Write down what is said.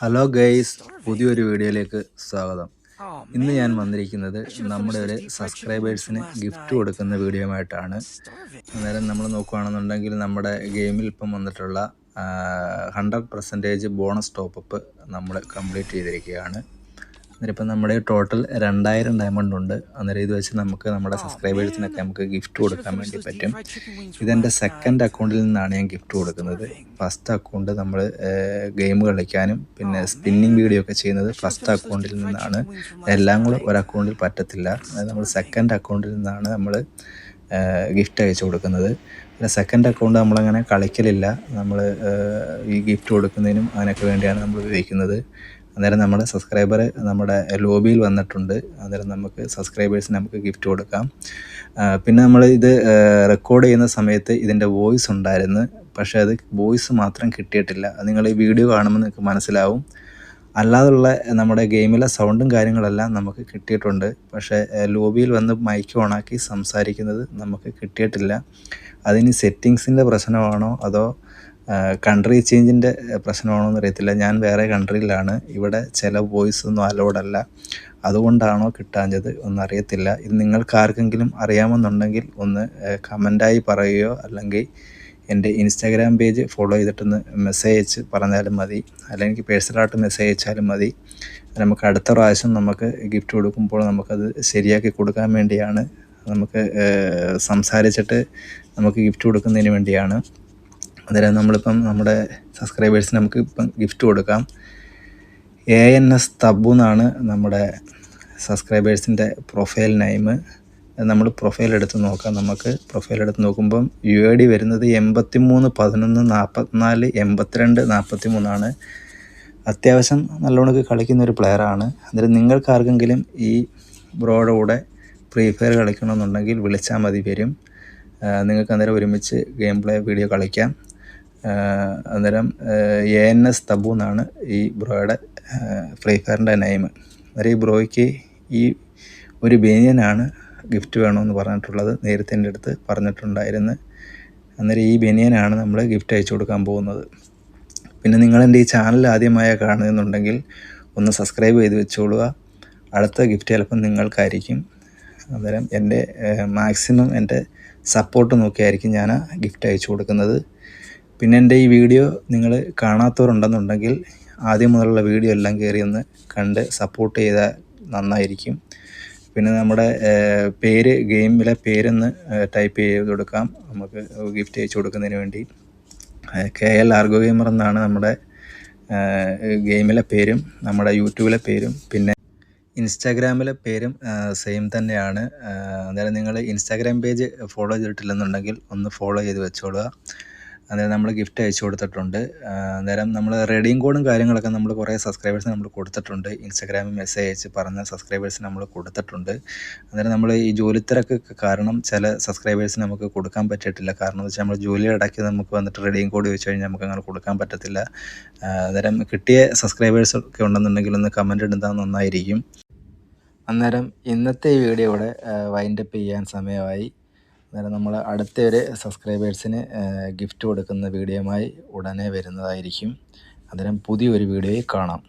Hello guys പുതിയൊരു വീഡിയോയിലേക്ക് സ്വാഗതം. ഇന്ന് ഞാൻ വന്നിരിക്കുന്നത് നമ്മുടെ ഒരു സബ്സ്ക്രൈബേഴ്സിന് ഗിഫ്റ്റ് കൊടുക്കുന്ന വീഡിയോയുമായിട്ടാണ്. അന്നേരം നമ്മൾ നോക്കുകയാണെന്നുണ്ടെങ്കിൽ നമ്മുടെ ഗെയിമിൽ ഇപ്പം വന്നിട്ടുള്ള hundred percentage bonus top up നമ്മൾ കംപ്ലീറ്റ് ചെയ്തിരിക്കുകയാണ്. അന്നേരം ഇപ്പം നമ്മുടെ ടോട്ടൽ രണ്ടായിരം ഡയമണ്ട് ഉണ്ട്. അന്നേരം ഇത് വെച്ച് നമുക്ക് നമ്മുടെ സബ്സ്ക്രൈബേഴ്സിനൊക്കെ നമുക്ക് ഗിഫ്റ്റ് കൊടുക്കാൻ വേണ്ടി പറ്റും. ഇതെന്റെ സെക്കൻഡ് അക്കൗണ്ടിൽ നിന്നാണ് ഞാൻ ഗിഫ്റ്റ് കൊടുക്കുന്നത്. ഫസ്റ്റ് അക്കൗണ്ട് നമ്മൾ ഗെയിം കളിക്കാനും പിന്നെ സ്പിന്നിങ് വീഡിയോ ഒക്കെ ചെയ്യുന്നത് ഫസ്റ്റ് അക്കൗണ്ടിൽ നിന്നാണ്. എല്ലാം കൂടെ ഒരു അക്കൗണ്ടിൽ പറ്റത്തില്ല. അതായത് നമ്മൾ സെക്കൻഡ് അക്കൗണ്ടിൽ നിന്നാണ് നമ്മൾ ഗിഫ്റ്റ് അയച്ചു കൊടുക്കുന്നത്. പിന്നെ സെക്കൻഡ് അക്കൗണ്ട് നമ്മളങ്ങനെ കളിക്കലില്ല. നമ്മൾ ഈ ഗിഫ്റ്റ് കൊടുക്കുന്നതിനും അതിനൊക്കെ വേണ്ടിയാണ് നമ്മൾ ഉപയോഗിക്കുന്നത്. അന്നേരം നമ്മുടെ സബ്സ്ക്രൈബർ നമ്മുടെ ലോബിയിൽ വന്നിട്ടുണ്ട്. അന്നേരം നമുക്ക് സബ്സ്ക്രൈബേഴ്സിന് നമുക്ക് ഗിഫ്റ്റ് കൊടുക്കാം. പിന്നെ നമ്മൾ ഇത് റെക്കോർഡ് ചെയ്യുന്ന സമയത്ത് ഇതിന്റെ വോയിസ് ഉണ്ടായിരുന്നു. പക്ഷേ അത് വോയിസ് മാത്രം കിട്ടിയിട്ടില്ല. നിങ്ങൾ ഈ വീഡിയോ കാണുമ്പോൾ നിങ്ങൾക്ക് മനസ്സിലാവും. അല്ലാതുള്ള നമ്മുടെ ഗെയിമിലെ സൗണ്ടും കാര്യങ്ങളെല്ലാം നമുക്ക് കിട്ടിയിട്ടുണ്ട്. പക്ഷേ ലോബിയിൽ വന്ന് മൈക്ക് ഓണാക്കി സംസാരിക്കുന്നത് നമുക്ക് കിട്ടിയിട്ടില്ല. അതിന് സെറ്റിങ്സിന്റെ പ്രശ്നമാണോ അതോ കൺട്രി ചേഞ്ചിന്റെ പ്രശ്നമാണോ എന്നറിയത്തില്ല ഞാൻ വേറെ കൺട്രിയിലാണ് ഇവിടെ ചില വോയിസ് ഒന്നും അലോഡല്ല അതുകൊണ്ടാണോ കിട്ടാഞ്ഞത് ഒന്നറിയത്തില്ല. ഇത് നിങ്ങൾക്ക് ആർക്കെങ്കിലും അറിയാമെന്നുണ്ടെങ്കിൽ ഒന്ന് കമന്റായി പറയുകയോ അല്ലെങ്കിൽ എന്റെ ഇൻസ്റ്റാഗ്രാം പേജ് ഫോളോ ചെയ്തിട്ടൊന്ന് മെസ്സേജ് അയച്ച് പറഞ്ഞാലും മതി. അല്ലെങ്കിൽ പേഴ്സണലായിട്ട് മെസ്സേജ് അയച്ചാലും മതി. നമുക്ക് അടുത്ത പ്രാവശ്യം നമുക്ക് ഗിഫ്റ്റ് കൊടുക്കുമ്പോൾ നമുക്കത് ശരിയാക്കി കൊടുക്കാൻ വേണ്ടിയാണ്. നമുക്ക് സംസാരിച്ചിട്ട് നമുക്ക് ഗിഫ്റ്റ് കൊടുക്കുന്നതിന് വേണ്ടിയാണ്. അന്നേരം നമ്മളിപ്പം നമ്മുടെ സബ്സ്ക്രൈബേഴ്സിന് നമുക്ക് ഇപ്പം ഗിഫ്റ്റ് കൊടുക്കാം. എ എൻ എസ് തബു എന്നാണ് നമ്മുടെ സബ്സ്ക്രൈബേഴ്സിന്റെ പ്രൊഫൈൽ നെയിം നമ്മൾ പ്രൊഫൈൽ എടുത്ത് നോക്കാം. നമുക്ക് പ്രൊഫൈൽ എടുത്ത് നോക്കുമ്പം യു എ ഡി വരുന്നത് എൺപത്തി മൂന്ന് പതിനൊന്ന് നാൽപ്പത്തിനാല് എൺപത്തിരണ്ട് നാൽപ്പത്തി മൂന്നാണ് അത്യാവശ്യം നല്ലവണ്ണം കളിക്കുന്ന ഒരു പ്ലെയറാണ് അന്നേരം നിങ്ങൾക്ക് ആർക്കെങ്കിലും ഈ ബ്രോയുടെ കൂടെ ഫ്രീ ഫയർ കളിക്കണമെന്നുണ്ടെങ്കിൽ വിളിച്ചാൽ മതി വരും. നിങ്ങൾക്ക് അന്നേരം ഒരുമിച്ച് ഗെയിം പ്ലേ വീഡിയോ കളിക്കാം. അന്നേരം എ എൻ എസ് തബു എന്നാണ് ഈ ബ്രോയുടെ ഫ്രീ ഫയറിന്റെ നെയിം. അന്നേരം ഈ ബ്രോയ്ക്ക് ഈ ഒരു ബനിയനാണ് ഗിഫ്റ്റ് വേണമെന്ന് പറഞ്ഞിട്ടുള്ളത് നേരത്തെ എന്റെ അടുത്ത് പറഞ്ഞിട്ടുണ്ടായിരുന്നു. അന്നേരം ഈ ബനിയനാണ് നമ്മൾ ഗിഫ്റ്റ് അയച്ചു കൊടുക്കാൻ പോകുന്നത്. പിന്നെ നിങ്ങളെന്റെ ഈ ചാനൽ ആദ്യമായി കാണുന്നുണ്ടെങ്കിൽ ഒന്ന് സബ്സ്ക്രൈബ് ചെയ്ത് വെച്ചോളുക. അടുത്ത ഗിഫ്റ്റ് ചിലപ്പം നിങ്ങൾക്കായിരിക്കും. അന്നേരം എന്റെ മാക്സിമം എന്റെ സപ്പോർട്ട് നോക്കിയായിരിക്കും ഞാൻ ഗിഫ്റ്റ് അയച്ചു കൊടുക്കുന്നത്. പിന്നെ എന്റെ ഈ വീഡിയോ നിങ്ങൾ കാണാത്തവരുണ്ടെന്നുണ്ടെങ്കിൽ ആദ്യം മുതലുള്ള വീഡിയോ എല്ലാം കയറി ഒന്ന് കണ്ട് സപ്പോർട്ട് ചെയ്താൽ നന്നായിരിക്കും. പിന്നെ നമ്മുടെ പേര് ഗെയിമിലെ പേരൊന്ന് ടൈപ്പ് ചെയ്ത് കൊടുക്കാം. നമുക്ക് ഗിഫ്റ്റ് അയച്ചു കൊടുക്കുന്നതിന് വേണ്ടി. കെ എൽ ആർഗോ ഗെയിമർ എന്നാണ് നമ്മുടെ ഗെയിമിലെ പേരും നമ്മുടെ യൂട്യൂബിലെ പേരും പിന്നെ ഇൻസ്റ്റാഗ്രാമിലെ പേരും സെയിം തന്നെയാണ്. അന്നേരം നിങ്ങൾ ഇൻസ്റ്റാഗ്രാം പേജ് ഫോളോ ചെയ്തിട്ടില്ലെന്നുണ്ടെങ്കിൽ ഒന്ന് ഫോളോ ചെയ്ത് വെച്ചോളുക. അന്നേരം നമ്മൾ ഗിഫ്റ്റ് അയച്ചു കൊടുത്തിട്ടുണ്ട്. അന്നേരം നമ്മൾ റെഡിയും കോഡും കാര്യങ്ങളൊക്കെ നമ്മൾ കുറേ സബ്സ്ക്രൈബേഴ്സിന് നമ്മൾ കൊടുത്തിട്ടുണ്ട്. ഇൻസ്റ്റാഗ്രാമിൽ മെസ്സേജ് അയച്ച് പറഞ്ഞ സബ്സ്ക്രൈബേഴ്സിന് നമ്മൾ കൊടുത്തിട്ടുണ്ട്. അന്നേരം നമ്മൾ ഈ ജോലിത്തിരക്ക് കാരണം ചില സബ്സ്ക്രൈബേഴ്സിന് നമുക്ക് കൊടുക്കാൻ പറ്റിയിട്ടില്ല. കാരണം എന്ന് വെച്ചാൽ നമ്മൾ ജോലിയുടെ ഇടയ്ക്ക് നമുക്ക് വന്നിട്ട് റെഡിയും കോഡ് ചോദിച്ചു കഴിഞ്ഞാൽ നമുക്ക് അങ്ങനെ കൊടുക്കാൻ പറ്റത്തില്ല. അന്നേരം കിട്ടിയ സബ്സ്ക്രൈബേഴ്സ് ഒക്കെ ഉണ്ടെന്നുണ്ടെങ്കിൽ ഒന്ന് കമന്റ് ഇടുന്നത് നന്നായിരിക്കും. അന്നേരം ഇന്നത്തെ വീഡിയോ ഇവിടെ വൈൻഡപ്പ് ചെയ്യാൻ സമയമായി. അന്നേരം നമ്മൾ അടുത്ത ഒരു സബ്സ്ക്രൈബേഴ്സിന് ഗിഫ്റ്റ് കൊടുക്കുന്ന വീഡിയോയുമായി ഉടനെ വരുന്നതായിരിക്കും. അന്നേരം പുതിയൊരു വീഡിയോയിൽ കാണാം.